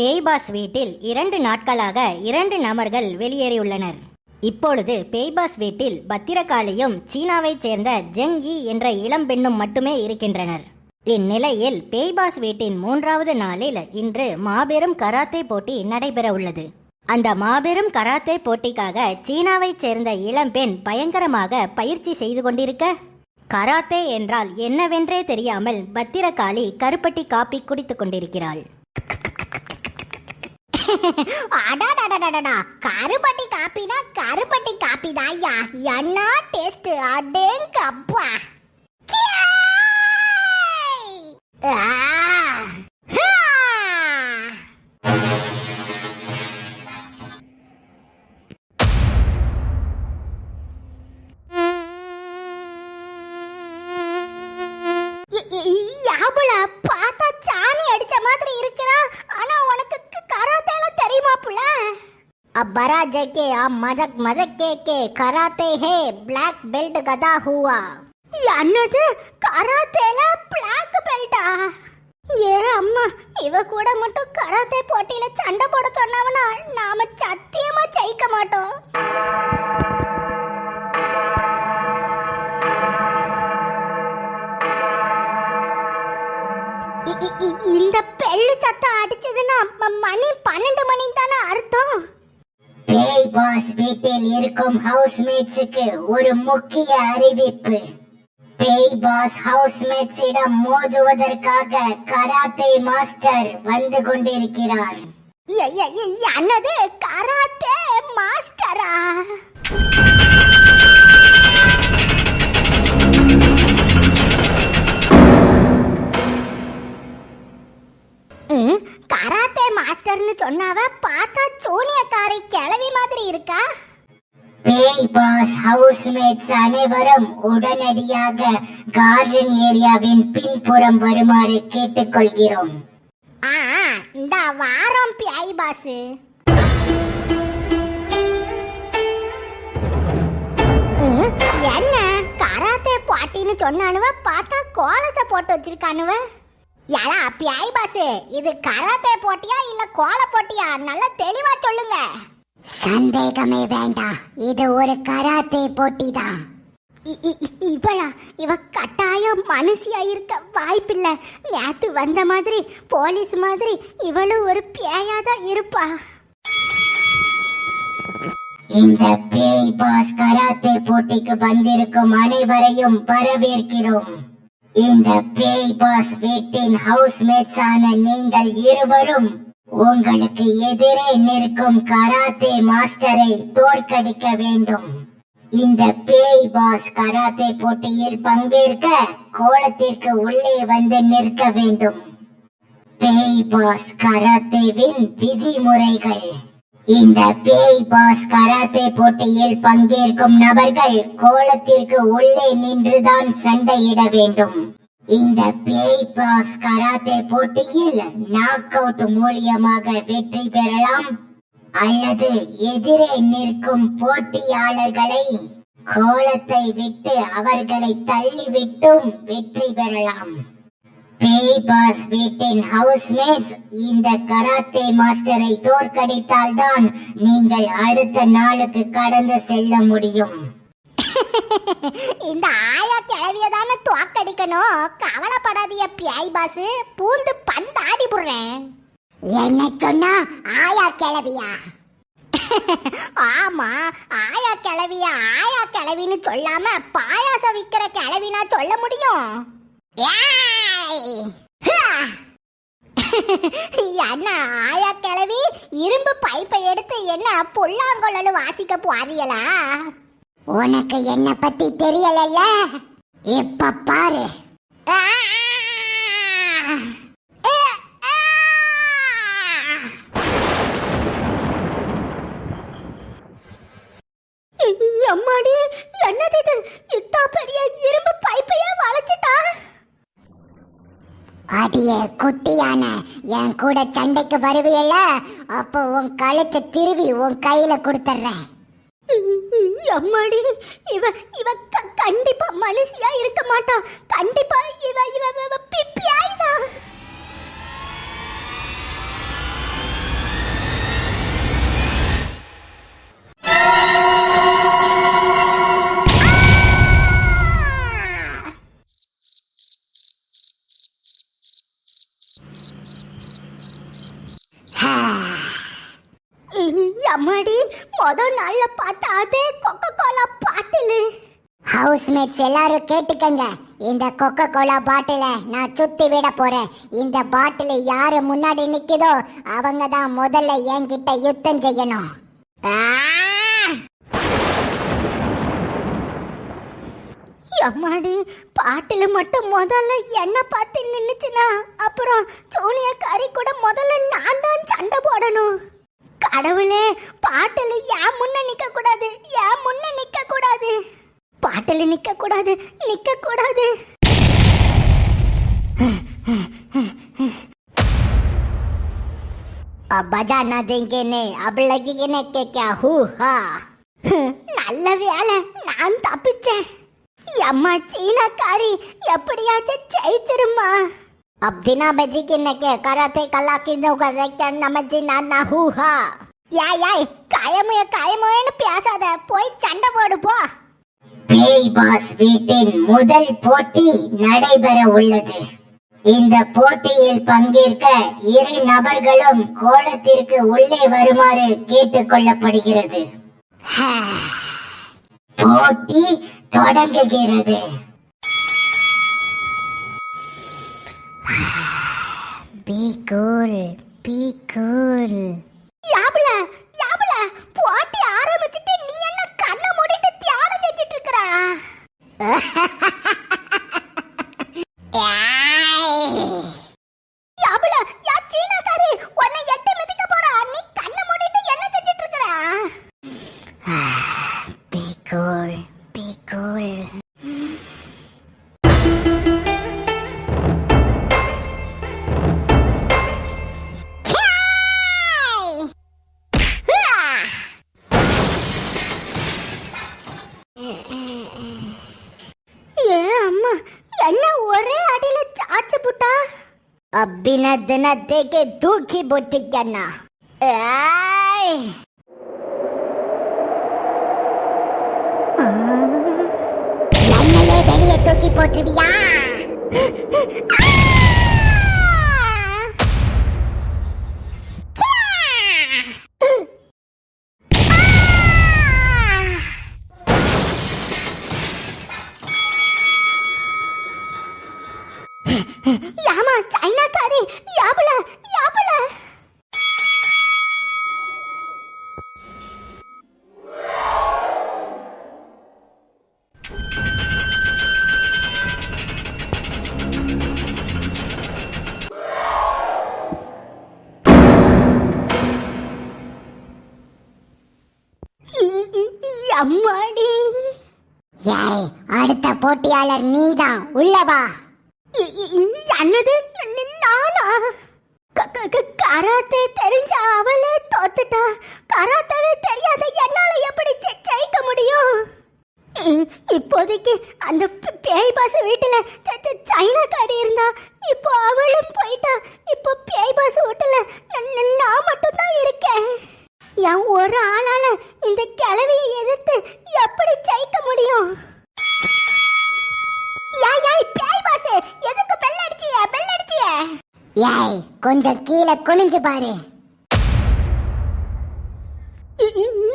பேய்பாஸ் வீட்டில் இரண்டு நாட்களாக இரண்டு நபர்கள் வெளியேறியுள்ளனர். இப்பொழுது பேய்பாஸ் வீட்டில் பத்திரகாளியும் சீனாவைச் சேர்ந்த ஜெங் யி என்ற இளம்பெண்ணும் மட்டுமே இருக்கின்றனர். இந்நிலையில் பேய்பாஸ் வீட்டின் மூன்றாவது நாளில் இன்று மாபெரும் கராத்தே போட்டி நடைபெற உள்ளது அந்த மாபெரும் கராத்தே போட்டிக்காக சீனாவைச் சேர்ந்த இளம்பெண் பயங்கரமாக பயிற்சி செய்து கொண்டிருக்க? கராத்தே என்றால் என்னவென்றே தெரியாமல் பத்திரகாளி கருப்பட்டி காப்பி குடித்து கொண்டிருக்கிறாள். அடாடாடாடாடா கருப்பட்டி காப்பினா கருப்பட்டி காப்பி தான் ஐயா. என்ன டேஸ்ட் அடேங்க அப்பா பார்த்தா சாணி அடிச்ச மாதிரி இருக்கிறா புள்ள अब्बरा जेके आप मदक मदक के के कराते है ब्लैक बेल्ट गदा हुआ என்னது கராத்தேல பிளாக் பெல்ட்டா ஏ அம்மா இவ கூட மட்டும் கராத்தே போட்டியில சண்டை போட சொன்னவனா நாம பேச்சுக்கு ஒரு முக்கிய அறிவிப்பு. பேய் பாஸ் ஹவுஸ்மேட்ஸிடம் மோதுவதற்காக கராத்தே மாஸ்டர் வந்து கொண்டிருக்கிறார். எ- கராத்தே மாஸ்டரா? கராத்தே மாஸ்டர்னு சொன்னாவ பார்த்தா சூனியக்காரி கிளவி மாதிரி இருக்கா பேய் பாஸ் ஹவுஸ்மேட்ஸ் அனைவரும் உடனடியாக கார்டன் ஏரியாவின் பின்புறம் வருமாறு கேட்டுக்கொள்கிறோம். இந்த வாரம் பியாய் பாசு என்ன? கராத்தே பாட்டின்னு சொன்னானுவ பார்த்தா கோலத்தை போட்டு வச்சிருக்கானுவ. யாரா பியாய் பாசு இது கராத்தே போட்டியா இல்ல கோல போட்டியா? நல்லா தெளிவா சொல்லுங்க. சந்தேகமே வேண்டாம் இது ஒரு கராத்தே போட்டி தான். இ- இ- இ- இவளா இவ கட்டாயம் மனுஷியா இருக்க வாய்ப்பில்ல. நேத்து வந்த மாதிரி போலீஸ் மாதிரி இவளும் ஒரு பேயாதான் இருப்பா. இந்த பேய் பாஸ் கராத்தே போட்டிக்கு வந்திருக்கும் அனைவரையும் வரவேற்கிறோம். இந்த பேய் பாஸ் வீட்டின் ஹவுஸ்மேட்ஸ் ஆன நீங்கள் இருவரும் உங்களுக்கு எதிரே நிற்கும் கராத்தே மாஸ்டரை தோற்கடிக்க வேண்டும். இந்த பேய் பாஸ் கராத்தே போட்டியில் பங்கேற்க கோலத்திற்கு உள்ளே வந்து நிற்க வேண்டும். பேய் பாஸ் கராத்தேவின் விதிமுறைகள். இந்த பேய் பாஸ் கராத்தே போட்டியில் பங்கேற்கும் நபர்கள் கோலத்திற்கு உள்ளே நின்றுதான் சண்டையிட வேண்டும். இந்த பேய் பாஸ் கராத்தே போட்டியில் நாக் அவுட் மூலியமாக வெற்றி பெறலாம். அல்லது எதிரே நிற்கும் போட்டியாளர்களை கோலத்தை விட்டு அவர்களை தள்ளிவிட்டும் வெற்றி பெறலாம். பேய் பாஸ் வீட்டின் ஹவுஸ்மேட்ஸ் இந்த கராத்தே மாஸ்டரை தோற்கடித்தால்தான் நீங்கள் அடுத்த நாளுக்கு கடந்து செல்ல முடியும். இந்த ஆயா கிளவிய இருக்கணும். தோக்கடிக்கணும் பியாய் பாசு பூந்து ஆடி போடுறேன். என்ன சொன்னா? ஆயா கிளவியா? ஆமா ஆயா கிளவிய? ஆயா கிளவின்னு சொல்லாம பாயாசம் விக்கிற கிளவினா சொல்ல முடியும். என்ன ஆயா கிளவி? இரும்பு பைப்பை எடுத்து என்ன புல்லாங்குழல் வாசிக்க போறியலா உனக்கு என்ன பத்தி தெரியலல்ல? இப்ப பாரு. அம்மாடி என்னது இது? இத்தா பெரிய இரும்பு பைப்பையே வளைச்சிட்டா? அடியே குட்டியான என் கூட சண்டைக்கு வருவியல்ல? அப்போ உன் கழுத்தை திருவி உன் கையில கொடுத்துட்றேன். அம்மாடி. இவ இவ கண்டிப்பா மனுஷியா இருக்க மாட்டா. கண்டிப்பா இவ இவ இவ அம்மாடி மொதல் நாள்ல பார்த்து அதே கொக்கோ கோலா பாட்டில். ஹவுஸ்மேட்ஸ் எல்லாரும் கேட்டுக்கங்க. இந்த கொக்கோ கோலா பாட்டில நான் சுத்தி விட போறேன். இந்த பாட்டில் யாரு முன்னாடி நிக்குதோ அவங்க தான் முதல்ல என்கிட்ட யுத்தம் செய்யணும். அம்மாடி பாட்டில் மட்டும் முதல்ல என்ன பார்த்து நின்னுச்சுன்னா அப்புறம் சோனியாக்காரி கூட முதல்ல நான் தான் சண்டை கடவுளே பாட்டில் ஏன் முன்ன நிக்க கூடாது ஏன் முன்ன நிக்க கூடாது பாட்டில் நிக்க கூடாது நிக்க கூடாது अब बजाना देंगे ने अब लगेगे के क्या हु हा ஹம், நல்ல வேலை நான் தப்பிச்சேன் அம்மா சீனாக்காரி எப்படியாச்சும் ஜெயிச்சிருமா अब दिना बजी के ने के कराते कला की नौका देखते नमजी ना ना हु हा யாய் யாய் காயமுய காயமுயன்னு பேசாத. போய் சண்டை போடு போ. பேய் பாஸ் வீட்டின் முதல் போட்டி நடைபெற உள்ளது. இந்த போட்டியில் பங்கேற்க இரு நபர்களும் கோலத்திற்கு உள்ளே வருமாறு கேட்டுக்கொள்ளப்படுகிறது போட்டி தொடங்குகிறது. Be cool be cool. யாபுல யாபுல போட்டி ஆரம்பிச்சிட்டு நீ என்ன கண்ணை மூடிட்டு தியானம் செஞ்சிட்டு இருக்கறா? बिना दना दे के दुखी बोटी करना लल्ले बेड़ी तो की पोटड़िया அடுத்த போட்டியாளர் நீதான். உள்ளவா இ- இ- நானா? க- கராத்தே தெரிஞ்ச அவளே தோத்துட்டா. கராத்தேவே தெரியாத என்னால எப்படி ஜெயிக்க முடியும்? இப்போதைக்கு அந்த பேய் பாச வீட்டுல ச- சைனாக்காரி இருந்தா இப்போ அவளும் போயிட்டா. இப்போ பேய் பாச வீட்டுல ந- நான் மட்டும்தான் இருக்கேன். என் ஒரு ஆளால இந்த கிளவியை எதிர்த்து ஏய் கொஞ்சம் கீழே குனிஞ்சு பாரு.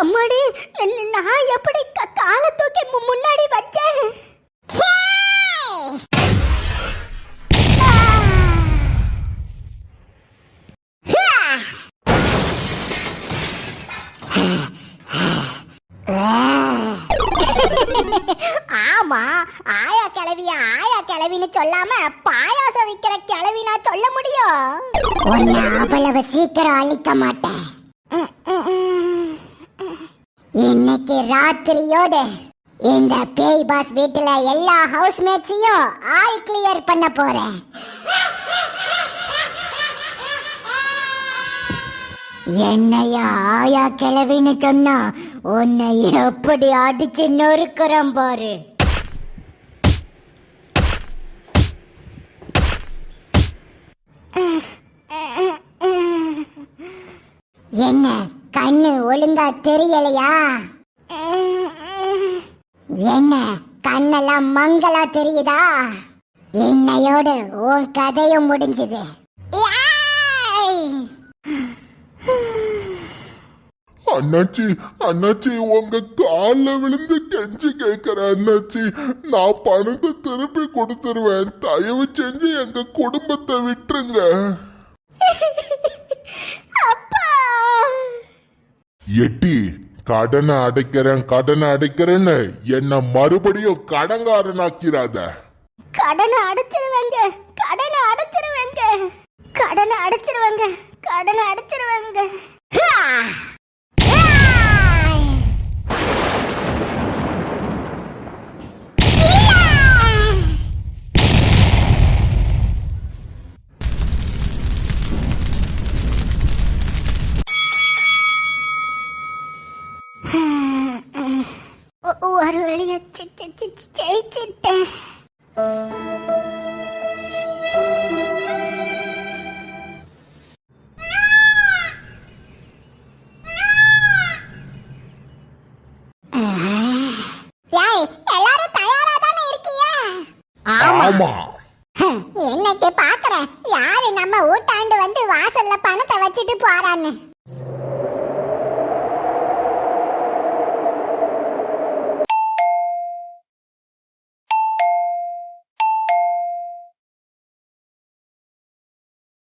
அம்மாடி நான் எப்படி காலை தூக்கி மு- முன்னாடி வச்சேன் ஆ! ஆமா ஆயா கிளவிய ஆயா கிளவின்னு சொல்லாம பாயாசம் விக்கிற கிளவி நான் சொல்ல முடியும் உன்னை அவ்வளவு சீக்கிரம் அழிக்க மாட்டேன். இன்னைக்கு ராத்திரியோடு இந்த பேய் பாஸ் வீட்டுல எல்லா ஹவுஸ்மேட்ஸையும் ஆல் கிளியர் பண்ண போறேன். என்னையா ஆயா கிளவின்னு சொன்னா உன்னை எப்படி அடிச்சு நொறுக்குறோம் பாரு. என்ன கண்ணு ஒழுங்கா தெரியலையா? என்ன கண்ணெல்லாம் மங்களா தெரியுதா? என்னையோடு உன் கதையும் முடிஞ்சது. அண்ணாச்சி அண்ணாச்சி உங்க காலில் விழுந்து கெஞ்சி கேட்கிறேன் அண்ணாச்சி நான் பணத்தை திருப்பி கொடுத்துருவேன். தயவு செஞ்சு எங்க குடும்பத்தை விட்டுருங்க. எட்டி கடனை அடைக்கிறேன் கடனை அடைக்கிறேன்னு என்ன மறுபடியும் கடங்காரனாக்கிறாத கடனை அடைச்சிருவேங்க கடனை அடைச்சிருவேங்க. கடனை அடைச்சிருவேங்க கடனை அடைச்சிருவேங்க. வழியை ஜெயிச்சிட்டேன் ஏய் எல்லாரும் தயாரா தானே இருக்கீங்க ஆமா. இன்னைக்கு பாக்குறேன். யாரு நம்ம ஊட்டாண்டு வந்து வாசல்ல பணத்தை வச்சுட்டு போறான்னு.